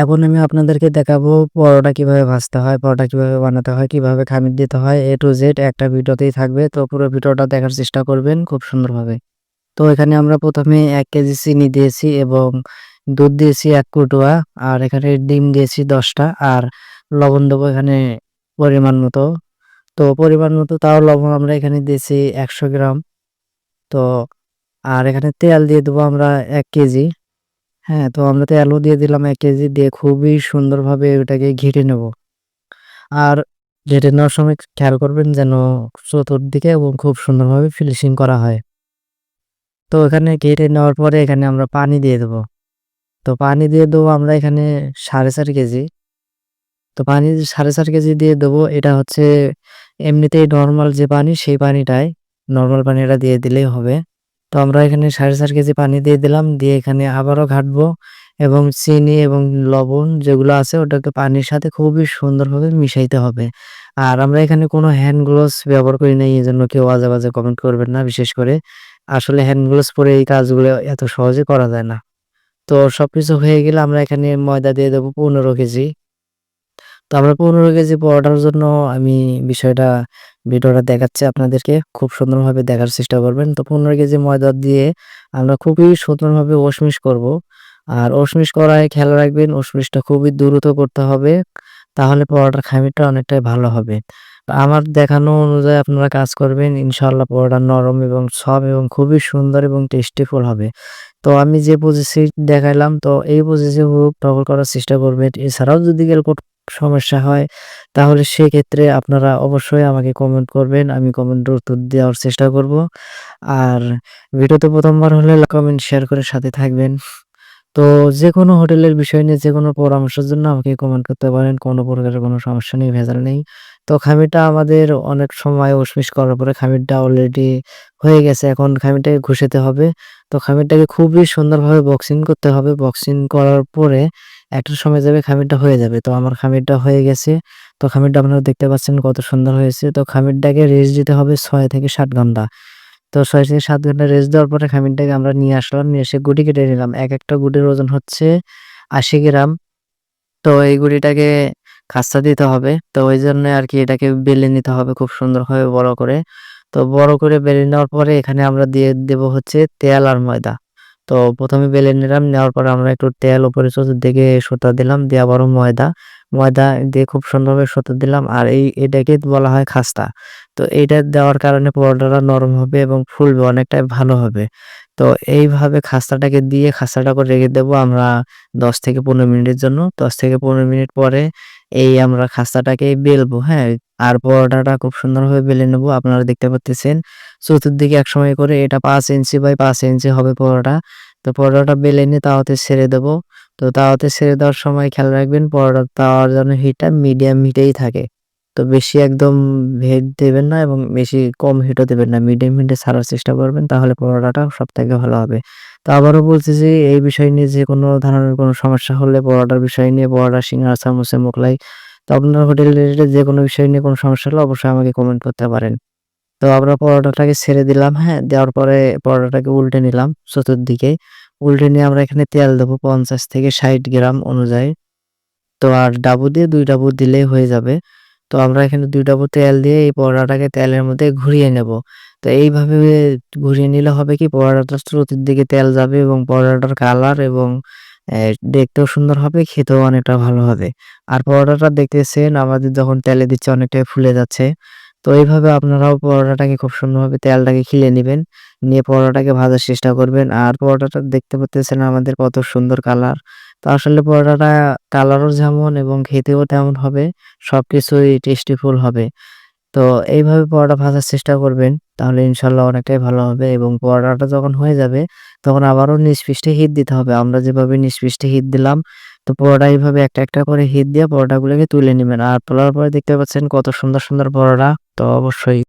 এখন আমি আপনাদেরকে দেখাবো পরোটা কীভাবে ভাজতে হয়, পরোটা কীভাবে বানাতে হয়, কীভাবে খামির দিতে হয় এ টু জেড একটা ভিডিওতেই থাকবে। তো পুরো ভিডিওটা দেখার চেষ্টা করবেন খুব সুন্দরভাবে। তো এখানে আমরা প্রথমে এক কেজি চিনি দিয়েছি এবং দুধ দিয়েছি এক কুটুয়া আর এখানে ডিম দিয়েছি দশটা আর লবণ দেবো এখানে পরিমাণ মতো। তো পরিমাণ মতো তাও লবণ আমরা এখানে দিয়েছি ১০০ গ্রাম। তো আর এখানে তেল দিয়ে দেবো আমরা এক কেজি। হ্যাঁ, তো আমরা তেলও দিয়ে দিলাম এক কেজি দিয়ে খুবই সুন্দরভাবে ওটাকে ঘেঁটে নেব। আর ঘেঁটে নেওয়ার সময় খেয়াল করবেন যেন চতুর্দিকে এবং খুব সুন্দরভাবে ফিনিশিং করা হয়। তো এখানে ঘেঁটে নেওয়ার পরে এখানে আমরা পানি দিয়ে দেবো। তো পানি দিয়ে দেবো আমরা এখানে ৪.৫ কেজি। তো পানি ৪.৫ কেজি দিয়ে দেবো। এটা হচ্ছে এমনিতেই নর্মাল যে পানি সেই পানিটাই। নর্মাল পানিটা দিয়ে দিলেই হবে। তো আমরা এখানে ৪.৫ কেজি পানি দিয়ে দিলাম। দিয়ে এখানে আবারও ঘাটবো এবং চিনি এবং লবণ যেগুলো আছে ওটাকে পানির সাথে খুবই সুন্দরভাবে মিশাইতে হবে। আর আমরা এখানে কোনো হ্যান্ড গ্লোভস ব্যবহার করি নাই জন্য কেউ আজে-বাজে কমেন্ট করবেন না বিশেষ করে। আসলে হ্যান্ড গ্লোভস পরে এই কাজগুলো এত সহজে করা যায় না। তো সবকিছু হয়ে গেলে আমরা এখানে ময়দা দিয়ে দেবো ১৫ কেজি। তো আমরা ১৫ কেজি পরোটার জন্য আমি বিষয়টা ভিডিওটা দেখাচ্ছি আপনাদেরকে। খুব সুন্দরভাবে দেখার চেষ্টা করবেন। তো ১৫ কেজি ময়দা দিয়ে আমরা খুবই সুন্দরভাবে ওশমিশ করব। আর ওশমিশ করায় খেয়াল রাখবেন ওশমিশটা খুবই দ্রুত করতে হবে। তাহলে পরোটার খামিটা অনেকটাই ভালো হবে। আমার দেখানো অনুযায়ী আপনারা কাজ করবেন, ইনশাআল্লাহ পরোটা নরম এবং সব এবং খুবই সুন্দর এবং টেস্টিফুল হবে। তো আমি যে প্রসেসে দেখাইলাম, তো এই প্রসেসে হুবহু টগল করার চেষ্টা করবেন। এছাড়াও যদি সমস্যা হয়, তাহলে সেক্ষেত্রে আপনারা অবশ্যই আমাকে কমেন্ট করবেন। আমি কমেন্টের উত্তর দেওয়ার চেষ্টা করব। আর ভিডিওতে প্রথমবার হলে কমেন্ট শেয়ার করে সাথে থাকবেন। তো যে কোনো হোটেলের বিষয় নিয়ে যে কোনো পরামর্শের জন্য আমাকে কমেন্ট করতে পারেন। কোনো প্রকারের কোনো সমস্যা নেই, ভেজাল নেই। তো খামিরটা আমাদের অনেক সময় উসমিস করার পরে খামিরটা অলরেডি হয়ে গেছে। এখন খামিরটাকে ঘষাতে হবে। তো খামিরটাকে খুবই সুন্দরভাবে বক্সিং করতে হবে। বক্সিং করার পরে একটা সময় যাবে খামিরটা হয়ে যাবে। তো আমার খামিরটা হয়ে গেছে। তো খামিরটা আপনারা দেখতে পাচ্ছেন কত সুন্দর হয়েছে। তো খামিরটাকে রেস্ট দিতে হবে ছয় থেকে সাত ঘণ্টা। তো ৬ থেকে ৭ ঘণ্টা রেস্ট দেওয়ার পরে খামিরটাকে আমরা নিয়ে আসলাম। নিয়ে এসে গুটি কেটে নিলাম। এক একটা গুটির ওজন হচ্ছে ৮০ গ্রাম। তো এই গুটিটাকে খাস্তা দিতে হবে। তো ওই জন্য আর কি এটাকে বেলে নিতে হবে খুব সুন্দরভাবে বড় করে। তো বড় করে বেলে নেওয়ার পরে এখানে আমরা দিয়ে দেব হচ্ছে তেল আর ময়দা। তো প্রথমে বেলে নিলাম। নেওয়ার পরে আমরা একটু তেল উপরে চতুর্দিকে ছড়িয়ে দিলাম। দিয়ে আবারও ময়দা। ময়দা দিয়ে খুব সুন্দরভাবে ছড়িয়ে দিলাম। আর এই এটাকে বলা হয় খাস্তা। তো এইটা দেওয়ার কারণে পরোটাটা নরম হবে এবং ফুলবে অনেকটাই ভালো হবে। তো এইভাবে খাস্তাটাকে দিয়ে খাস্তাটাকে রেখে দেবো আমরা ১০ থেকে ১৫ মিনিটের জন্য। ১০ থেকে ১৫ মিনিট পরে এই আমরা খাস্তাটাকে বেলবো, হ্যাঁ? আর পরোটাটা খুব সুন্দরভাবে বেলে নেব। আপনারা দেখতে পাচ্ছেন চতুর্দিকে একসময় করে এটা পাঁচ ইঞ্চি বাই পাঁচ ইঞ্চি হবে পরোটা। তো পরোটাটা বেলে নিয়ে তাওয়াতে ছেড়ে দেবো। তো তাওয়াতে ছেড়ে দেওয়ার সময় খেয়াল রাখবেন পরোটা তাওয়ার যেন হিটটা মিডিয়াম হিটেই থাকে। তো বেশি একদম হিট দেবেন না এবং বেশি কম হিটও দেবেন না। মিডিয়াম হিটে ছাড়ার চেষ্টা করবেন তাহলে পরোটাটা সবথেকে ভালো হবে। তো আবারও বলছি যে এই বিষয় নিয়ে যেকোনো ধরনের কোনো সমস্যা হলে পরোটার বিষয় নিয়ে পরোটা, সিঙ্গারা, সামোসা, মোকলাই তো আপনার হোটেল রিলেটেড যেকোনো বিষয় নিয়ে কোনো সমস্যা হলে অবশ্যই আমাকে কমেন্ট করতে পারেন। তো আমরা পরোটাটাকে ছেড়ে দিলাম, হ্যাঁ? দেওয়ার পরে পরোটাটাকে উল্টে নিলাম চতুর্দিকে। উল্টে নিয়ে আমরা এখানে তেল দেবো ৫০ থেকে ৬০ গ্রাম অনুযায়ী। তো আর ডাবু দিয়ে দুই ডাবু দিলেই হয়ে যাবে। তো আমরা এখানে দুই ডাবু তেল দিয়ে এই পরোটাটাকে তেলের মধ্যে ঘুরিয়ে নেব। তো এইভাবে ঘুরিয়ে নিলে হবে কি পরোটাটার চতুর্দিকে তেল যাবে এবং পরোটাটার কালার এবং দেখতেও সুন্দর হবে, খেতেও অনেকটা ভালো হবে। আর পরোটাটা দেখতেছেন আমাদের যখন তেলে দিচ্ছে অনেকটাই ফুলে যাচ্ছে। তো এইভাবে আপনারাও পরোটাটাকে খুব সুন্দরভাবে তেলটাকে খিলে নেবেন নিয়ে পরোটাকে ভাজার চেষ্টা করবেন। আর পরোটাটা দেখতে পাচ্ছেন আমাদের কত সুন্দর কালার। তো আসলে পরোটাটা কালারও যেমন এবং খেতেও তেমন হবে। সবকিছুই টেস্টিফুল হবে। তো এইভাবে পরোটা ভাজার চেষ্টা করবেন। তাহলে ইনশাল্লাহ অনেকটাই ভালো হবে এবং পরোটাটা যখন হয়ে যাবে তখন আবারও নিচ পৃষ্ঠে হিট দিতে হবে। আমরা যেভাবে নিচ হিট দিলাম তো পরোটা এইভাবে একটা, একটা করে হিট দিয়ে পরোটাগুলোকে তুলে নেবেন আর তোলার পরে দেখতে পাচ্ছেন কত সুন্দর, সুন্দর পরোটা। তো অবশ্যই